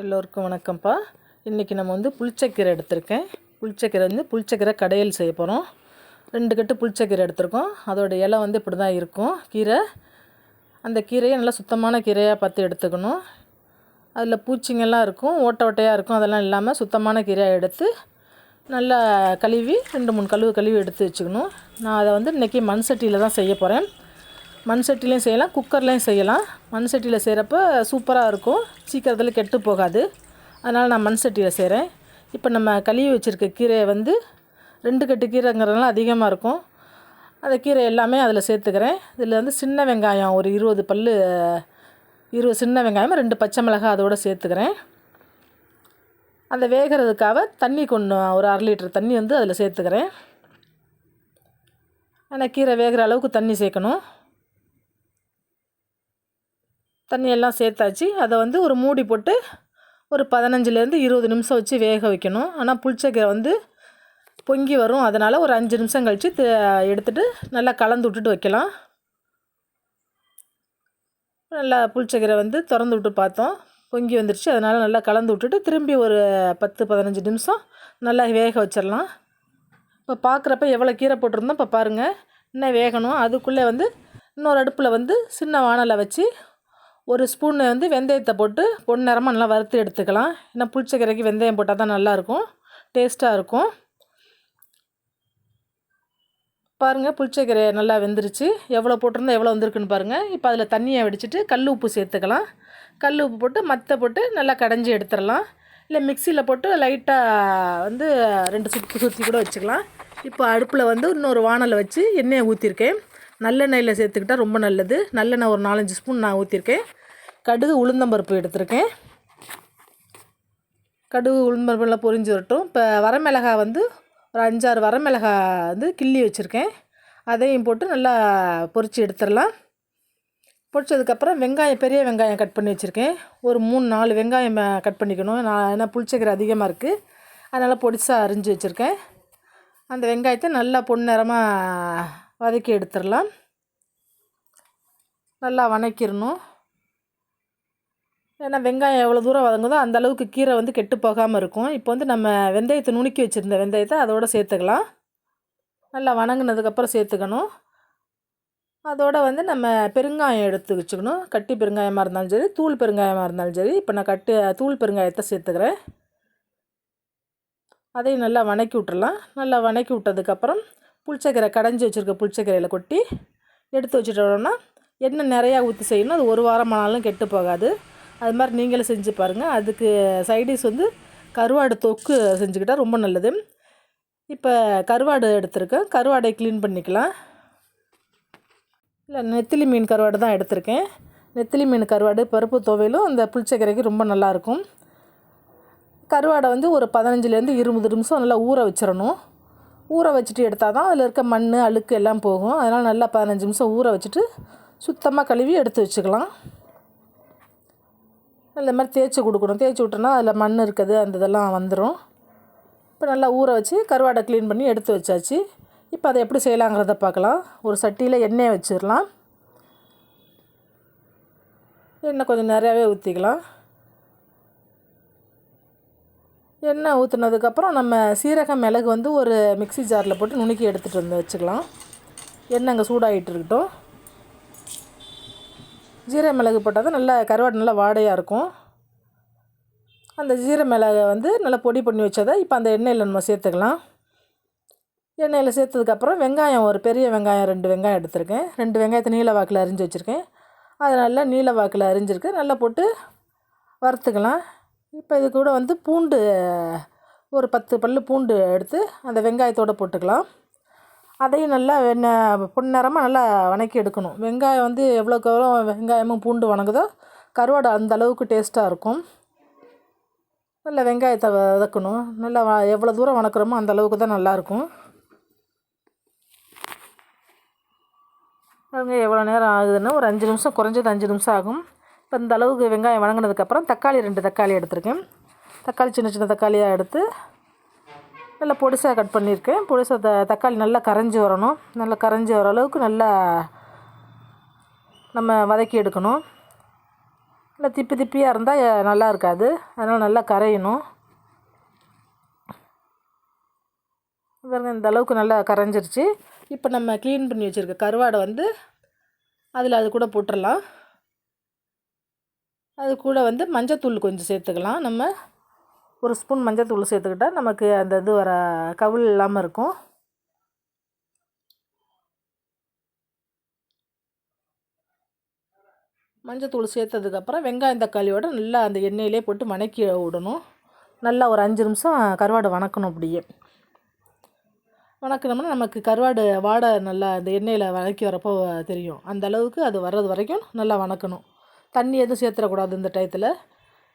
எல்லோருக்கும் வணக்கம்ப்பா. இன்றைக்கி நம்ம வந்து புளிச்சக்கீரை எடுத்திருக்கேன். புளிச்சக்கீரை வந்து புளிச்சக்கீரை கடையில் செய்ய போகிறோம் ரெண்டு கட்டு புளிச்சக்கீரை எடுத்திருக்கோம். அதோட இலை வந்து இப்படி தான் இருக்கும். கீரை. அந்த கீரையை நல்லா சுத்தமான கீரையாக பார்த்து எடுத்துக்கணும். அதில் பூச்சிங்கெல்லாம் இருக்கும் ஓட்டை ஓட்டையாக இருக்கும். அதெல்லாம் இல்லாமல் சுத்தமான கீரையாக எடுத்து நல்லா கழுவி ரெண்டு மூணு கழுவு கழுவி எடுத்து வச்சுக்கணும். நான் அதை வந்து இன்றைக்கி மண் சட்டியில் தான் செய்ய போகிறேன் மண் சட்டிலையும் செய்யலாம் குக்கர்லேயும் செய்யலாம். மண் சட்டியில் செய்கிறப்ப சூப்பராக இருக்கும் சீக்கிரத்தில் கெட்டு போகாது. அதனால் நான் மண் சட்டியில் செய்கிறேன் இப்போ நம்ம கழுவி வச்சுருக்க கீரையை வந்து ரெண்டு கட்டு கீரைங்கிறதுனால அதிகமாக இருக்கும். அந்த கீரை எல்லாமே அதில் சேர்த்துக்கிறேன். இதில் வந்து சின்ன வெங்காயம் ஒரு இருபது பல் இருபது சின்ன வெங்காயம் ரெண்டு பச்சை மிளகாய் அதோட சேர்த்துக்கிறேன். அந்த வேகிறதுக்காக தண்ணி கொண்டு ஒரு அரை லிட்டர் தண்ணி வந்து அதில் சேர்த்துக்கிறேன். ஆனால் கீரை வேகிற அளவுக்கு தண்ணி சேர்க்கணும். தண்ணியெல்லாம் சேர்த்தாச்சு. அதை வந்து ஒரு மூடி போட்டு ஒரு பதினஞ்சுலேருந்து இருபது நிமிஷம் வச்சு வேக வைக்கணும். ஆனால் புளிச்சக்கீரை வந்து பொங்கி வரும். அதனால் ஒரு அஞ்சு நிமிஷம் கழித்து எடுத்துகிட்டு நல்லா கலந்து விட்டுட்டு வைக்கலாம். நல்லா புளிச்சக்கீரை வந்து திறந்து விட்டு பார்த்தோம். பொங்கி வந்துடுச்சு அதனால் நல்லா கலந்து விட்டுட்டு திரும்பி ஒரு பத்து பதினஞ்சு நிமிஷம் நல்லா வேக வச்சிடலாம். இப்போ பார்க்குறப்ப எவ்வளோ கீரை போட்டிருந்தோம் இப்போ பாருங்கள் இன்னும் வேகணும். அதுக்குள்ளே வந்து இன்னொரு அடுப்பில் வந்து சின்ன வானலை வச்சு ஒரு ஸ்பூன் வந்து வெந்தயத்தை போட்டு பொன்னிறமாக நல்லா வறுத்து எடுத்துக்கலாம். ஏன்னா புளிச்சக்கீரைக்கு வெந்தயம் போட்டால் தான் நல்லாயிருக்கும். டேஸ்ட்டாக இருக்கும். பாருங்கள் புளிச்சக்கீரை நல்லா வெந்துருச்சு. எவ்வளோ போட்டிருந்தா எவ்வளோ வந்திருக்குன்னு பாருங்கள் இப்போ அதில் தண்ணியை வடிச்சிட்டு கல் உப்பு சேர்த்துக்கலாம். கல் உப்பு போட்டு மற்ற போட்டு நல்லா கடைஞ்சி எடுத்துடலாம். இல்லை மிக்சியில் போட்டு லைட்டாக வந்து ரெண்டு சுற்றி சுற்றி கூட வச்சுக்கலாம். இப்போ அடுப்பில் வந்து இன்னொரு வானலை வச்சு எண்ணெயை ஊற்றிருக்கேன் நல்லெண்ணெயில் சேர்த்துக்கிட்டால் ரொம்ப நல்லது. நல்லெண்ணெய் ஒரு நாலஞ்சு ஸ்பூன் நான் ஊற்றிருக்கேன் கடுகு உளுந்தம்பருப்பு எடுத்திருக்கேன். கடுகு உளுந்தம்பருப்புலாம் பொரிஞ்சு வரட்டும் இப்போ வரமிளகாய் வந்து ஒரு அஞ்சாறு வரமிளகாய் வந்து கிள்ளி வச்சுருக்கேன். அதையும் போட்டு நல்லா பொரித்து எடுத்துடலாம். பொரிச்சதுக்கப்புறம் வெங்காயம் பெரிய வெங்காயம் கட் பண்ணி வச்சுருக்கேன். ஒரு மூணு நாலு வெங்காயம் கட் பண்ணிக்கணும். நான் ஏன்னா புளிச்சக்கீரை அதிகமாக இருக்குது அதனால் பொடிசாக அரிஞ்சு வச்சுருக்கேன். அந்த வெங்காயத்தை நல்லா பொன்னிறமாக வதக்கி எடுத்துடலாம். நல்லா வதக்கிடணும் ஏன்னா வெங்காயம் எவ்வளோ தூரம் வதங்குதோ அந்த அளவுக்கு கீரை வந்து கெட்டு போகாமல் இருக்கும். இப்போ வந்து நம்ம வெந்தயத்தை நுணுக்கி வச்சுருந்த வெந்தயத்தை அதோடு சேர்த்துக்கலாம். நல்லா வணங்கினதுக்கப்புறம் சேர்த்துக்கணும். அதோடு வந்து நம்ம பெருங்காயம் எடுத்து வச்சுக்கணும். கட்டி பெருங்காயமாக இருந்தாலும் சரி தூள் பெருங்காயமாக இருந்தாலும் சரி. இப்போ நான் கட்டு தூள் பெருங்காயத்தை சேர்த்துக்கிறேன். அதையும் நல்லா வணக்கி விட்டுறலாம் நல்லா வணக்கி விட்டதுக்கப்புறம் புளிச்சக்கரை கடைஞ்சி வச்சுருக்க புளிச்சக்கரையில் கொட்டி எடுத்து வச்சுட்டோம்னா எண்ணெய் நிறையா ஊற்றி செய்யணும். அது ஒரு வாரம் ஆனாலும் கெட்டு போகாது. அது மாதிரி நீங்களும் செஞ்சு பாருங்கள் அதுக்கு சைடிஷ் வந்து கருவாடு தொக்கு செஞ்சுக்கிட்டால் ரொம்ப நல்லது. இப்போ கருவாடு எடுத்திருக்கேன். கருவாடை க்ளீன் பண்ணிக்கலாம். இல்லை நெத்திலி மீன் கருவாடு தான் எடுத்திருக்கேன். நெத்திலி மீன் கருவாடு பருப்பு துவையிலும் அந்த புளிச்சக்கரைக்கு ரொம்ப நல்லாயிருக்கும் கருவாடை வந்து ஒரு பதினஞ்சுலேருந்து இருபது நிமிஷம் நல்லா ஊற வச்சிடணும். ஊற வச்சுட்டு எடுத்தால் தான் அதில் இருக்க மண் அழுக்கு எல்லாம் போகும். அதனால் நல்லா பதினஞ்சு நிமிஷம் ஊற வச்சுட்டு சுத்தமாக கழுவி எடுத்து வச்சுக்கலாம். இந்த மாதிரி தேய்ச்சி கொடுக்கணும். தேய்ச்சி விட்டோன்னா அதில் மண் இருக்குது அந்த இதெல்லாம் வந்துடும் இப்போ நல்லா ஊற வச்சு கருவாடை க்ளீன் பண்ணி எடுத்து வச்சாச்சு. இப்போ அதை எப்படி செய்யலாங்கிறத பார்க்கலாம். ஒரு சட்டியில் எண்ணெயை வச்சிடலாம். எண்ணெய் கொஞ்சம் நிறையாவே ஊற்றிக்கலாம் எண்ணெய் ஊற்றுனதுக்கப்புறம் நம்ம சீரகம் மிளகு வந்து ஒரு மிக்சி ஜாரில் போட்டு நுணுக்கி எடுத்துகிட்டு வந்து வச்சுக்கலாம். எண்ணெய் அங்கே சூடாகிட்டு இருக்கட்டும். ஜீர மிளகு போட்டால் தான் நல்லா கருவாடு நல்லா வாடையாக இருக்கும். அந்த ஜீர மிளகை வந்து நல்லா பொடி பண்ணி வச்சதை இப்போ அந்த எண்ணெயில் நம்ம சேர்த்துக்கலாம். எண்ணெயில் சேர்த்ததுக்கப்புறம் வெங்காயம் ஒரு பெரிய வெங்காயம் ரெண்டு வெங்காயம் எடுத்திருக்கேன். ரெண்டு வெங்காயத்தை நீல வாக்கில் அரிஞ்சு வச்சுருக்கேன். அது நல்லா நீல வாக்கில் அரிஞ்சிருக்கு. நல்லா போட்டு வறுத்துக்கலாம். இப்போ இது கூட வந்து பூண்டு ஒரு பத்து பல் பூண்டு எடுத்து அந்த வெங்காயத்தோடு போட்டுக்கலாம். அதையும் நல்லா வெண்ண பொன்னிறமாக நல்லா வணக்கி எடுக்கணும். வெங்காயம் வந்து எவ்வளோக்கு எவ்வளோ வெங்காயமும் பூண்டு வணங்குதோ கருவாடு அந்த அளவுக்கு டேஸ்ட்டாக இருக்கும். நல்லா வெங்காயத்தை வதக்கணும். நல்லா வ எவ்வளோ தூரம் வணக்குறோமோ அந்த அளவுக்கு தான் நல்லாயிருக்கும் அவங்க எவ்வளோ நேரம் ஆகுதுன்னா ஒரு அஞ்சு நிமிஷம் குறைஞ்சது அஞ்சு நிமிஷம் ஆகும். இப்போ இந்த அளவுக்கு வெங்காயம் வணங்கினதுக்கப்புறம் தக்காளி ரெண்டு தக்காளி எடுத்திருக்கேன். தக்காளி சின்ன சின்ன தக்காளியாக எடுத்து நல்லா பொடிசாக கட் பண்ணியிருக்கேன். பொடிசாக த தக்காளி நல்லா கரைஞ்சி வரணும். நல்லா கரைஞ்சி வர அளவுக்கு நல்லா நம்ம வதக்கி எடுக்கணும். இல்லை திப்பி திப்பியாக இருந்தால் நல்லா இருக்காது. அதனால் நல்லா கரையணும். பாருங்க இந்த அளவுக்கு நல்லா கரைஞ்சிருச்சு. இப்போ நம்ம க்ளீன் பண்ணி வச்சுருக்க கருவாடை வந்து அதில் அது கூட போட்டுடலாம் அது கூட வந்து மஞ்சத்தூள் கொஞ்சம் சேர்த்துக்கலாம். நம்ம ஒரு ஸ்பூன் மஞ்சத்தூள் சேர்த்துக்கிட்டால் நமக்கு அந்த இது வர கவுள் இல்லாமல் இருக்கும். மஞ்சத்தூள் சேர்த்ததுக்கப்புறம் வெங்காயம் தக்காளியோட நல்லா அந்த எண்ணெயிலே போட்டு வணக்கி விடணும். நல்லா ஒரு அஞ்சு நிமிஷம் கருவாடு வணக்கணும் அப்படியே. வணக்கினோம்னா நமக்கு கருவாடு வாடை நல்லா அந்த எண்ணெயில் வதக்கி வரப்போ தெரியும். அந்த அளவுக்கு அது வர்றது வரைக்கும் நல்லா வணக்கணும். தண்ணி எதுவும் சேர்த்துடக்கூடாது இந்த டயத்தில்.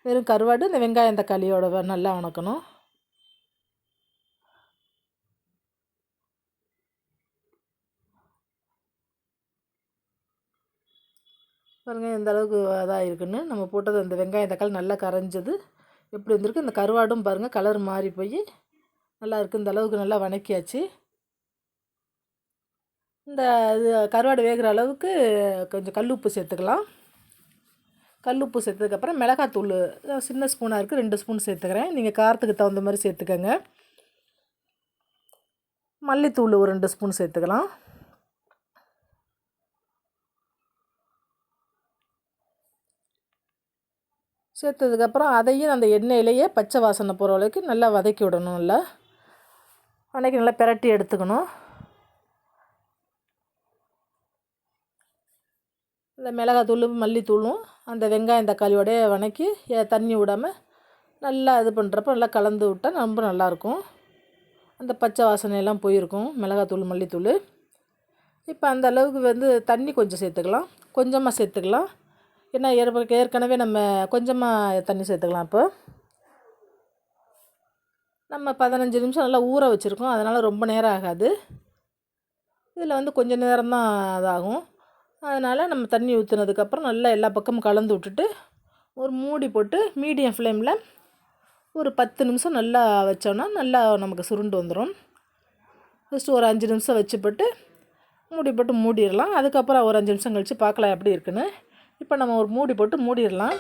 வெறும் கருவாடு இந்த வெங்காயம் தக்காளியோட நல்லா வணக்கணும் பாருங்கள் எந்த அளவுக்கு இதாக இருக்குன்னு. நம்ம போட்டது அந்த வெங்காயம் தக்காளி நல்லா கரைஞ்சது. எப்படி வந்திருக்கு? இந்த கருவாடும் பாருங்கள் கலர் மாறி போய் நல்லா இருக்குது இந்த அளவுக்கு நல்லா வணக்கியாச்சு. இந்த இது கருவாடு வேகிற அளவுக்கு கொஞ்சம் கல் உப்பு சேர்த்துக்கலாம். கல் உப்பு சேர்த்ததுக்கப்புறம் மிளகாத்தூள் சின்ன ஸ்பூனாக இருக்குது ரெண்டு ஸ்பூன் சேர்த்துக்கிறேன். நீங்கள் காரத்துக்கு தகுந்த மாதிரி சேர்த்துக்கோங்க. மல்லித்தூள் ஒரு ரெண்டு ஸ்பூன் சேர்த்துக்கலாம். சேர்த்ததுக்கப்புறம் அதையும் அந்த எண்ணெயிலேயே பச்சை வாசனை போகிற அளவுக்கு நல்லா வதக்கி விடணும் நல்லா. அன்றைக்கி நல்லா பிரட்டி எடுத்துக்கணும். இந்த மிளகாத்தூள் மல்லித்தூளும் அந்த வெங்காயம் தக்காளியோடய வதக்கி தண்ணி விடாமல் நல்லா இது பண்ணுறப்ப நல்லா கலந்து விட்டால் ரொம்ப நல்லாயிருக்கும் அந்த பச்சை வாசனையெல்லாம் போயிருக்கும் மிளகாத்தூள் மல்லித்தூள். இப்போ அந்த அளவுக்கு வந்து தண்ணி கொஞ்சம் சேர்த்துக்கலாம். கொஞ்சமாக சேர்த்துக்கலாம். ஏன்னா ஏற்கனவே நம்ம கொஞ்சமாக தண்ணி சேர்த்துக்கலாம் இப்போ. நம்ம பதினஞ்சு நிமிஷம் நல்லா ஊற வச்சுருக்கோம். அதனால் ரொம்ப நேரம் ஆகாது. இதில் வந்து கொஞ்சம் நேரம் தான் இதாகும். அதனால் நம்ம தண்ணி ஊற்றுனதுக்கப்புறம் நல்லா எல்லா பக்கமும் கலந்து விட்டுட்டு ஒரு மூடி போட்டு மீடியம் ஃப்ளேமில் ஒரு பத்து நிமிஷம் நல்லா வச்சோன்னா நல்லா நமக்கு சுருண்டு வந்துடும் ஃபஸ்ட்டு ஒரு அஞ்சு நிமிஷம் வச்சுப்பட்டு மூடி போட்டு மூடிடலாம். அதுக்கப்புறம் ஒரு அஞ்சு நிமிஷம் கழித்து பார்க்கலாம் எப்படி இருக்குன்னு. இப்போ நம்ம ஒரு மூடி போட்டு மூடிடலாம்.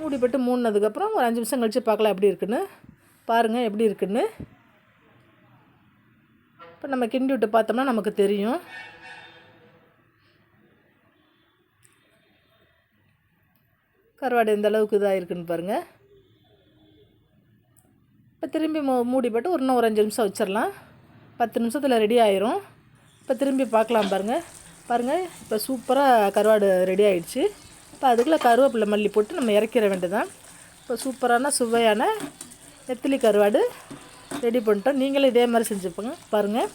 மூடி போட்டு மூடினதுக்கப்புறம் ஒரு அஞ்சு நிமிஷம் கழித்து பார்க்கலாம் எப்படி இருக்குன்னு. பாருங்கள் எப்படி இருக்குன்னு. இப்போ நம்ம கிண்டி விட்டு பார்த்தோம்னா நமக்கு தெரியும். கருவாடு எந்த அளவுக்கு இதாக இருக்குன்னு பாருங்கள் இப்போ திரும்பி மூ மூடி போட்டு ஒரு இன்னும் ஒரு அஞ்சு நிமிஷம் வச்சிடலாம். பத்து நிமிஷத்தில் ரெடி ஆயிரும். இப்போ திரும்பி பார்க்கலாம் பாருங்கள் பாருங்கள் இப்போ சூப்பராக கருவாடு ரெடி ஆகிடுச்சு இப்போ அதுக்குள்ளே கருவேப்பிலை மல்லி போட்டு நம்ம இறக்கிற வேண்டியதான் இப்போ சூப்பரான சுவையான நெத்திலி கருவாடு ரெடி பண்ணிட்டோம். நீங்களும் இதே மாதிரி செஞ்சுப்போங்க பாருங்கள்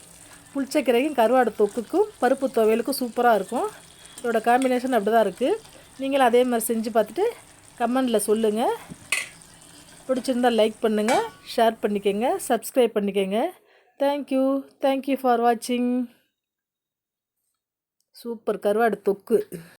புளிச்சக்கீரைக்கும் கருவாடு தொக்குக்கும் பருப்பு துவையலுக்கும் சூப்பராக இருக்கும். இதோட காம்பினேஷன் அப்படி தான் இருக்குது நீங்களும் அதே மாதிரி செஞ்சு பார்த்துட்டு கமெண்டில் சொல்லுங்கள் பிடிச்சிருந்தால் லைக் பண்ணுங்கள் ஷேர் பண்ணிக்கோங்க சப்ஸ்கிரைப் பண்ணிக்கோங்க. Thank you thank you for வாட்சிங் சூப்பர் கருவாடு தொக்கு.